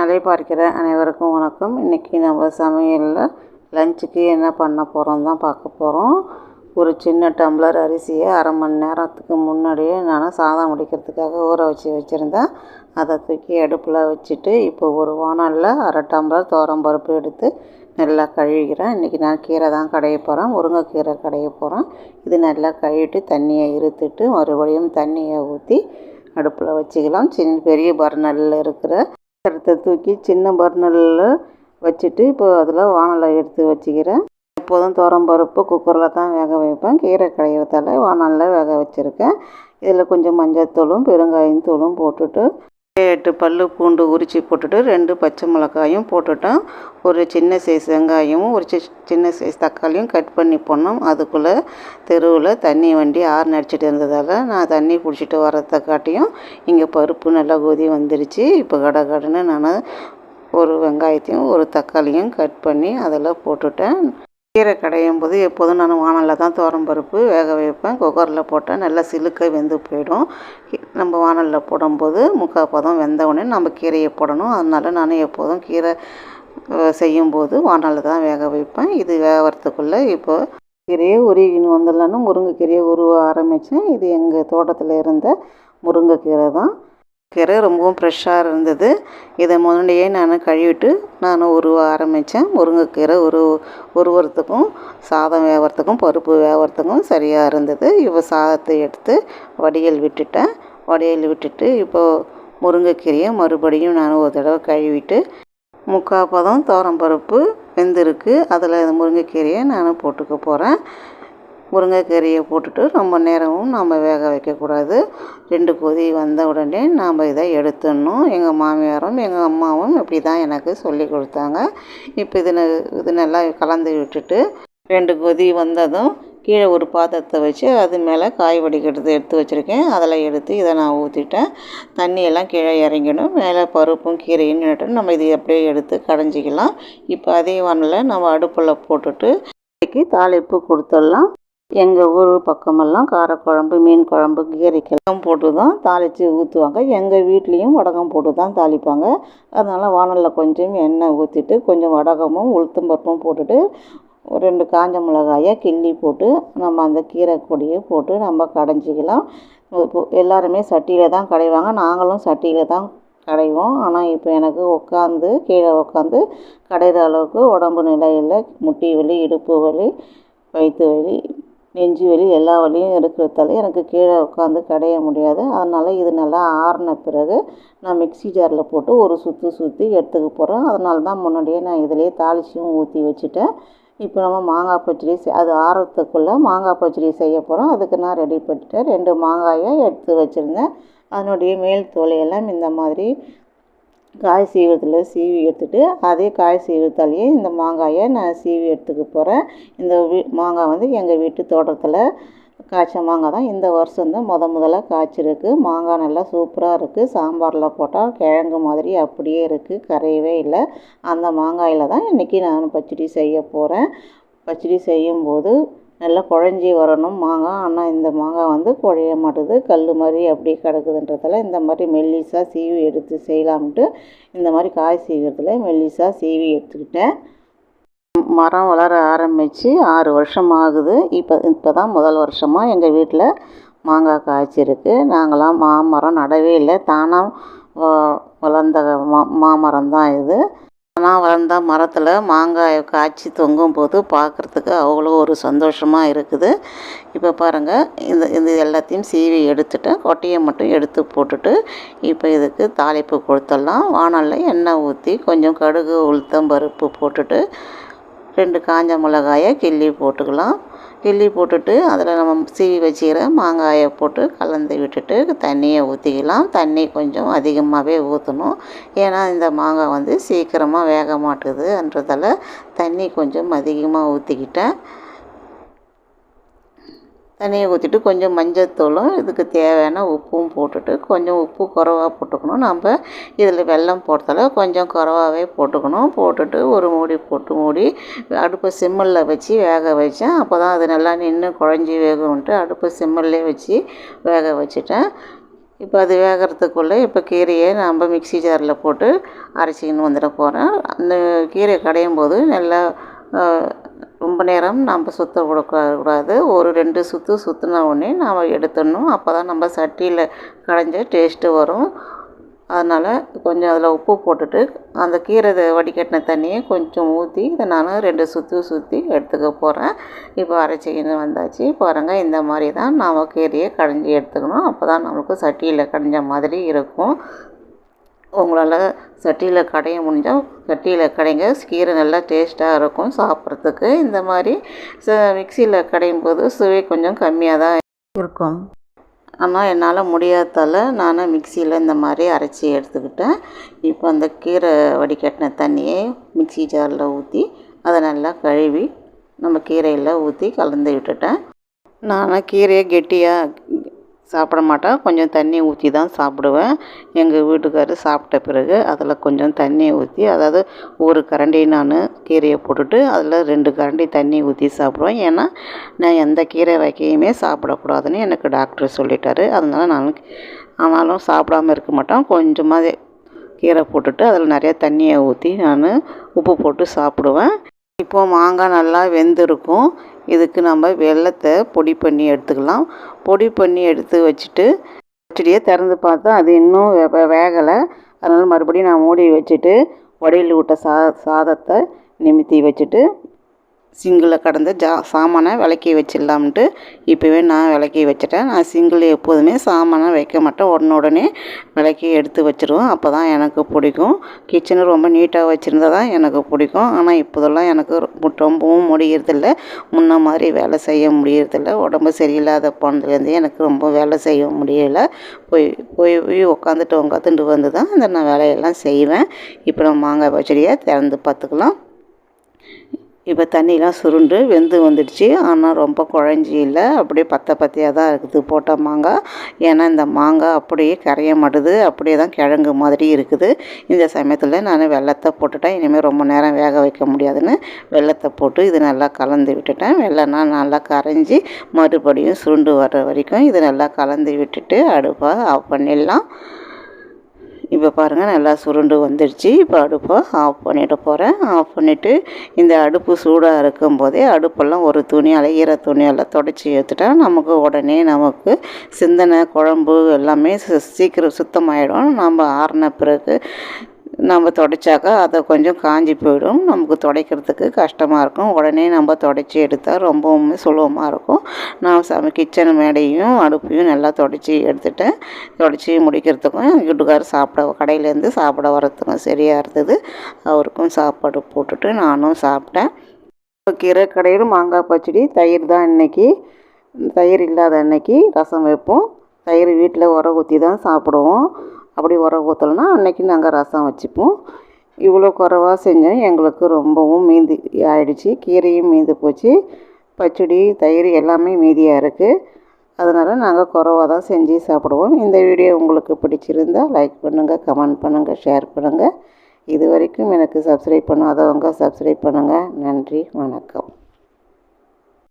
நலை பார்க்கிற அனைவருக்கும் வணக்கம். இன்றைக்கி நம்ம சமையலில் லஞ்சுக்கு என்ன பண்ண போகிறோம் தான் பார்க்க போகிறோம் ஒரு சின்ன டம்ளர் அரிசியை அரை மணி நேரத்துக்கு முன்னாடியே நான் சாதம் முடிக்கிறதுக்காக ஊற வச்சு வச்சுருந்தேன். அதை தூக்கி அடுப்பில் வச்சுட்டு இப்போ ஒரு வானலில் அரை டம்ளர் துவரம் பருப்பு எடுத்து நல்லா கழுவிக்கிறேன். இன்றைக்கி நான் கீரை தான் கடைய போகிறேன் முருங்கைக்கீரை கடைய போகிறேன் இது நல்லா கழுவிட்டு தண்ணியை இருத்துட்டு மறுபடியும் தண்ணியை ஊற்றி அடுப்பில் வச்சுக்கலாம். சின்ன பெரிய பர்னலில் இருக்கிற எடுத்து தூக்கி சின்ன பர்னலில் வச்சுட்டு இப்போ அதில் வானலை எடுத்து வச்சுக்கிறேன். எப்போதும் பருப்பு குக்கரில் தான் வேக வைப்பேன். கீரை கடையிறதால வானலில் வேக வச்சுருக்கேன். இதில் கொஞ்சம் மஞ்சள் தூளும் பெருங்காயம் தூளும் போட்டுட்டு எட்டு பல் பூண்டு உரித்து போட்டுட்டு ரெண்டு பச்சை மிளகாயும் போட்டுட்டேன் ஒரு சின்ன சைஸ் வெங்காயமும் ஒரு சின்ன சைஸ் தக்காளியும் கட் பண்ணி போடணும் அதுக்குள்ளே தெருவில் தண்ணி வண்டி ஆறு நடிச்சிட்டு இருந்ததால் நான் தண்ணி பிடிச்சிட்டு வரத்தை காட்டியும் இங்கே பருப்பு நல்லா கொதி வந்துருச்சு. இப்போ கடை கடைன்னு நான் ஒரு வெங்காயத்தையும் ஒரு தக்காளியும் கட் பண்ணி அதில் போட்டுட்டேன். கீரை கடையும் போது எப்போதும் நான் வானலில் தான் தோரம் பருப்பு வேக வைப்பேன். குக்கரில் போட்டால் நல்லா சிலுக்க வெந்து போயிடும். நம்ம வானலில் போடும்போது முக்கால் பதம் வெந்த உடனே நம்ம கீரையை போடணும். அதனால் நான் எப்போதும் கீரை செய்யும்போது வானலில் தான் வேக வைப்பேன். இது வேகிறதுக்குள்ளே இப்போ கீரையை உருகின்னு வந்துடலான்னு முருங்கைக்கீரையை உருவ ஆரம்பித்தேன் இது எங்கள் தோட்டத்தில் இருந்த முருங்கைக்கீரை தான். கீரை ரொம்பவும் ஃப்ரெஷ்ஷாக இருந்தது. இதை முன்னாடியே நான் கழுவிட்டு நான் உருவ ஆரம்பித்தேன் முருங்கைக்கீரை உரு உருவறதுக்கும் சாதம் வேகிறதுக்கும் பருப்பு வேகிறதுக்கும் சரியாக இருந்தது. இப்போ சாதத்தை எடுத்து வடியல் விட்டுட்டேன். வடியல் விட்டுட்டு இப்போது முருங்கைக்கீரையை மறுபடியும் நான் ஒரு தடவை கழுவிட்டு முக்கால் பதம் பருப்பு வெந்திருக்கு. அதில் முருங்கைக்கீரையை நான் போட்டுக்க போகிறேன். முருங்கைக்கீரையை போட்டுட்டு ரொம்ப நேரமும் நம்ம வேக வைக்கக்கூடாது. ரெண்டு கொதி வந்த உடனே நாம் இதை எடுத்துடணும். எங்கள் மாமியாரும் எங்கள் அம்மாவும் இப்படி தான் எனக்கு சொல்லி கொடுத்தாங்க. இப்போ இது இது நல்லா கலந்து விட்டுட்டு ரெண்டு கொதி வந்ததும் கீழே ஒரு பாத்திரத்தை வச்சு அது மேலே காய் வடிக்கிறது எடுத்து வச்சுருக்கேன். அதில் எடுத்து இதை நான் ஊற்றிட்டேன் தண்ணியெல்லாம் கீழே இறங்கிடும் மேலே பருப்பும் கீரையும் நின்றுட்டு நம்ம இதை அப்படியே எடுத்து கடைஞ்சிக்கலாம். இப்போ அதே வானில் நம்ம அடுப்பில் போட்டுட்டு தாளிப்பு கொடுத்துடலாம். எங்கள் ஊர் பக்கமெல்லாம் காரக்குழம்பு மீன் குழம்பு கீரைக்கெல்லாம் போட்டு தான் தாளித்து ஊற்றுவாங்க. எங்கள் வீட்லேயும் வடகம் போட்டு தான் தாளிப்பாங்க. அதனால் வானலில் கொஞ்சம் எண்ணெய் ஊற்றிட்டு கொஞ்சம் வடகமும் உளுத்தம்பருப்பும் போட்டுட்டு ஒரு ரெண்டு காஞ்ச மிளகாயை கிள்ளி போட்டு நம்ம அந்த கீரை கொடியை போட்டு நம்ம கடைஞ்சிக்கலாம். எல்லாருமே சட்டியில் தான் கடைவாங்க. நாங்களும் சட்டியில் தான் கடைவோம். ஆனால் இப்போ எனக்கு உட்காந்து கீழே உட்காந்து கடைகிற அளவுக்கு உடம்பு நிலையில் முட்டி வலி இடுப்பு வலி வயிற்று வலி நெஞ்சு வலி எல்லா வலியும் இருக்கிறதால எனக்கு கீழே உட்காந்து கடைய முடியாது. அதனால் இது நல்லா ஆறின பிறகு நான் மிக்சி ஜாரில் போட்டு ஒரு சுற்று சுற்றி எடுத்துக்க போகிறேன் அதனால தான் முன்னாடியே நான் இதிலே தாளிச்சியும் ஊற்றி வச்சுட்டேன். இப்போ நம்ம மாங்காய் பச்சடி அது ஆரத்துக்குள்ளே மாங்காய் பச்சடி செய்ய போகிறோம் அதுக்கு நான் ரெடி பண்ணிட்டேன் ரெண்டு மாங்காயை எடுத்து வச்சுருந்தேன். அதனுடைய மேல் தோலையெல்லாம் இந்த மாதிரி காய் சீவுறதுல சீவி எடுத்துகிட்டு அதே காய் சீவுறதாலேயே இந்த மாங்காயை நான் சீவி எடுத்துக்க போகிறேன் இந்த வீ மாங்காய் வந்து எங்கள் வீட்டு தோட்டத்தில் காய்ச்ச மாங்காய் தான் இந்த வருஷம் தான் முத முதல்ல காய்ச்சிருக்கு. மாங்காய் நல்லா சூப்பராக இருக்குது சாம்பாரில் போட்டால் கிழங்கு மாதிரி அப்படியே இருக்குது கரையவே இல்லை. அந்த மாங்காயில் தான் இன்றைக்கி நான் பச்சடி செய்ய போகிறேன் பச்சடி செய்யும்போது நல்லா குழஞ்சி வரணும் மாங்காய். ஆனால் இந்த மாங்காய் வந்து குழைய மாட்டுது. கல் மாதிரி அப்படியே கிடக்குதுன்றதால இந்த மாதிரி மெல்லிசாக சீவி எடுத்து செய்யலாம்ட்டு இந்த மாதிரி காய் சீவிரத்தில் மெல்லிசாக சீவி எடுத்துக்கிட்டேன். மரம் வளர ஆரம்பித்து ஆறு வருஷம் ஆகுது இப்போ இப்போ தான் முதல் வருஷமாக எங்கள் வீட்டில் மாங்காய் காய்ச்சிருக்கு. நாங்களாம் மாமரம் நடவே இல்லை. தானாக வளர்ந்த மா மாமரம் தான் இது. தானாக வளர்ந்த மரத்தில் மாங்காய் காய்ச்சி தொங்கும் போது பார்க்குறதுக்கு அவ்வளோ ஒரு சந்தோஷமாக இருக்குது. இப்போ பாருங்கள் இந்த இது எல்லாத்தையும் சீவி எடுத்துட்டேன் கொட்டையை மட்டும் எடுத்து போட்டுட்டு இப்போ இதுக்கு தாளிப்பு கொடுத்துடலாம். வானலில் எண்ணெய் ஊற்றி கொஞ்சம் கடுகு உளுத்தம் பருப்பு போட்டுட்டு ரெண்டு காஞ்ச மிளகாயை கிள்ளி போட்டுக்கலாம். கிள்ளி போட்டுட்டு அதில் நம்ம சீவி வச்சுக்கிற மாங்காயை போட்டு கலந்து விட்டுட்டு தண்ணியை ஊற்றிக்கலாம். தண்ணி கொஞ்சம் அதிகமாகவே ஊற்றணும். ஏன்னா இந்த மாங்காய் வந்து சீக்கிரமாக வேக மாட்டுதுன்றதால தண்ணி கொஞ்சம் அதிகமாக ஊற்றிக்கிட்டேன். தண்ணியை ஊற்றிட்டு கொஞ்சம் மஞ்சத்தூளும் இதுக்கு தேவையான உப்பும் போட்டுட்டு கொஞ்சம் உப்பு குறவாக போட்டுக்கணும். நம்ம இதில் வெல்லம் போடுறதால கொஞ்சம் குறவாகவே போட்டுக்கணும். போட்டுட்டு ஒரு மூடி போட்டு மூடி அடுப்பை சிம்மில் வச்சு வேக வச்சேன். அப்போ தான் அது நல்லா நின்று குழஞ்சி வேகும்ன்ட்டு அடுப்பை சிம்மிலே வச்சு வேக வச்சுட்டேன். இப்போ அது வேகிறதுக்குள்ளே இப்போ கீரையை நம்ம மிக்சி ஜாரில் போட்டு அரைச்சிக்கின்னு வந்துட போகிறேன். அந்த கீரை கடையும் போது நல்லா ரொம்ப நேரம் நம்ம சுற்ற விடக்கூடாது ஒரு ரெண்டு சுற்று சுற்றின உடனே நாம் எடுத்துடணும். அப்போ தான் நம்ம சட்டியில் கடைஞ்ச டேஸ்ட்டு வரும். அதனால் கொஞ்சம் அதில் உப்பு போட்டுட்டு அந்த கீரை வடிகட்டின தண்ணியை கொஞ்சம் ஊற்றி இதை நான் ரெண்டு சுற்றி சுற்றி எடுத்துக்க போகிறேன் இப்போ அரைச்சிக்கின்னு வந்தாச்சு. பாருங்கள் இந்த மாதிரி தான் நாம் கீரையை கடைஞ்சி எடுத்துக்கணும். அப்போ தான் நம்மளுக்கு சட்டியில் கடைஞ்ச மாதிரி இருக்கும். உங்களால் சட்டியில் கடைய முடிஞ்சால் சட்டியில் கடைங்க. கீரை நல்லா டேஸ்ட்டாக இருக்கும் சாப்பிட்றதுக்கு. இந்த மாதிரி ச மிக்சியில் கடையும் போது சுவை கொஞ்சம் கம்மியாக தான் இருக்கும். ஆனால் என்னால் முடியாததால் நான் மிக்சியில் இந்த மாதிரி அரைச்சி எடுத்துக்கிட்டேன். இப்போ அந்த கீரை வடிகட்டின தண்ணியை மிக்சி ஜாரில் ஊற்றி அதை நல்லா கழுவி நம்ம கீரையில் ஊற்றி கலந்து விட்டுட்டேன். நான் கீரையை கெட்டியாக சாப்பிட மாட்டேன். கொஞ்சம் தண்ணி ஊற்றி தான் சாப்பிடுவேன். எங்கள் வீட்டுக்காரர் சாப்பிட்ட பிறகு அதில் கொஞ்சம் தண்ணி ஊற்றி அதாவது ஒரு கரண்டி நான் கீரையை போட்டுட்டு அதில் ரெண்டு கரண்டி தண்ணி ஊற்றி சாப்பிடுவேன். ஏன்னா நான் எந்த கீரை வகையுமே சாப்பிடக்கூடாதுன்னு எனக்கு டாக்டர் சொல்லிட்டாரு. அதனால் நான் ஆனாலும் சாப்பிடாம இருக்க மாட்டேன். கொஞ்சமாக கீரை போட்டுட்டு அதில் நிறைய தண்ணியை ஊற்றி நான் உப்பு போட்டு சாப்பிடுவேன். இப்போது மாங்காய் நல்லா வெந்திருக்கும். இதுக்கு நம்ம வெள்ளத்தை பொடி பண்ணி எடுத்துக்கலாம். பொடி பண்ணி எடுத்து வச்சுட்டு வச்சுடியே திறந்து பார்த்தா அது இன்னும் வேகலை. அதனால் மறுபடியும் நான் மூடி வச்சுட்டு உடையில் விட்ட சா சாதத்தை நிமித்தி வச்சுட்டு சிங்கிளில் கடந்த ஜா சாமானை விளக்கி வச்சிடலாம்ட்டு இப்போவே நான் விளக்கி வச்சுட்டேன். நான் சிங்கிள் எப்போதுமே சாமானை வைக்க மாட்டேன். உடனே உடனே விளக்கி எடுத்து வச்சுருவேன். அப்போ தான் எனக்கு பிடிக்கும். கிச்சனை ரொம்ப நீட்டாக வச்சுருந்தா தான் எனக்கு பிடிக்கும். ஆனால் இப்போதெல்லாம் எனக்கு ரொம்பவும் முடியறதில்ல. முன்ன மாதிரி வேலை செய்ய முடியறதில்ல. உடம்பு சரியில்லாத போனதுலேருந்து எனக்கு ரொம்ப வேலை செய்ய முடியலை. போய் போய் போய் உட்காந்துட்டு உட்காந்துட்டு வந்து தான் அந்த நான் வேலையெல்லாம் செய்வேன். இப்போ நம்ம மாங்காய் பச்சடியை திறந்து பார்த்துக்கலாம். இப்போ தண்ணியெலாம் சுருண்டு வெந்து வந்துடுச்சு. ஆனால் ரொம்ப குழஞ்சி இல்லை. அப்படியே பத்த பத்தையாக தான் இருக்குது. போட்ட மாங்காய் ஏன்னா இந்த மாங்காய் அப்படியே கரைய மாட்டுது. அப்படியே தான் கிழங்கு மாதிரி இருக்குது. இந்த சமயத்தில் நான் வெள்ளத்தை போட்டுட்டேன். இனிமேல் ரொம்ப நேரம் வேக வைக்க முடியாதுன்னு வெள்ளத்தை போட்டு இது நல்லா கலந்து விட்டுட்டேன். வெள்ளம்னா நல்லா கரைஞ்சி மறுபடியும் சுருண்டு வர்ற வரைக்கும் இது நல்லா கலந்து விட்டுட்டு அடுப்பாக ஆஃப் பண்ணிடலாம். இப்போ பாருங்கள் நல்லா சுருண்டு வந்துடுச்சு. இப்போ அடுப்பை ஆஃப் பண்ணிவிட்டு போகிறேன் ஆஃப் பண்ணிவிட்டு இந்த அடுப்பு சூடாக இருக்கும் போதே அடுப்பெல்லாம் ஒரு துணியால் ஈர துணியால் தொடச்சி எடுத்துட்டா நமக்கு உடனே நமக்கு சிந்தனை குழம்பு எல்லாமே சீக்கிரம் சுத்தமாயிடும். நம்ம ஆறின பிறகு நம்ம துடைச்சாக்கா அதை கொஞ்சம் காஞ்சி போயிடும். நமக்கு துடைக்கிறதுக்கு கஷ்டமாக இருக்கும். உடனே நம்ம துடைச்சி எடுத்தால் ரொம்பவுமே சுலபமாக இருக்கும். நான் சம கிச்சன் மேடையும் அடுப்பையும் நல்லா துடைச்சி எடுத்துட்டேன். துடைச்சி முடிக்கிறதுக்கும் வீட்டுக்காரர் சாப்பிட கடையிலேருந்து சாப்பிட வரத்துக்கும் சரியாக இருந்தது. அவருக்கும் சாப்பாடு போட்டுட்டு நானும் சாப்பிட்டேன். கீரை கடையில் மாங்காய் பச்சடி தயிர் தான் இன்றைக்கி தயிர் இல்லாத அன்னைக்கு ரசம் வைப்போம். தயிர் வீட்டில் உர ஊற்றி தான் சாப்பிடுவோம். அப்படி உரம் ஊற்றலைன்னா அன்றைக்கி நாங்கள் ரசம் வச்சுப்போம். இவ்வளோ குறைவாக செஞ்சோம் எங்களுக்கு ரொம்பவும் மீந்தி ஆயிடுச்சு. கீரையும் மீந்து போச்சு. பச்சடி தயிர் எல்லாமே மீதியாக இருக்குது அதனால் நாங்கள் குறைவாக தான் செஞ்சு சாப்பிடுவோம். இந்த வீடியோ உங்களுக்கு பிடிச்சிருந்தால் லைக் பண்ணுங்கள் கமெண்ட் பண்ணுங்கள் ஷேர் பண்ணுங்கள் இது வரைக்கும் எனக்கு சப்ஸ்கிரைப் பண்ணாதவங்க சப்ஸ்கிரைப் பண்ணுங்கள் நன்றி வணக்கம்.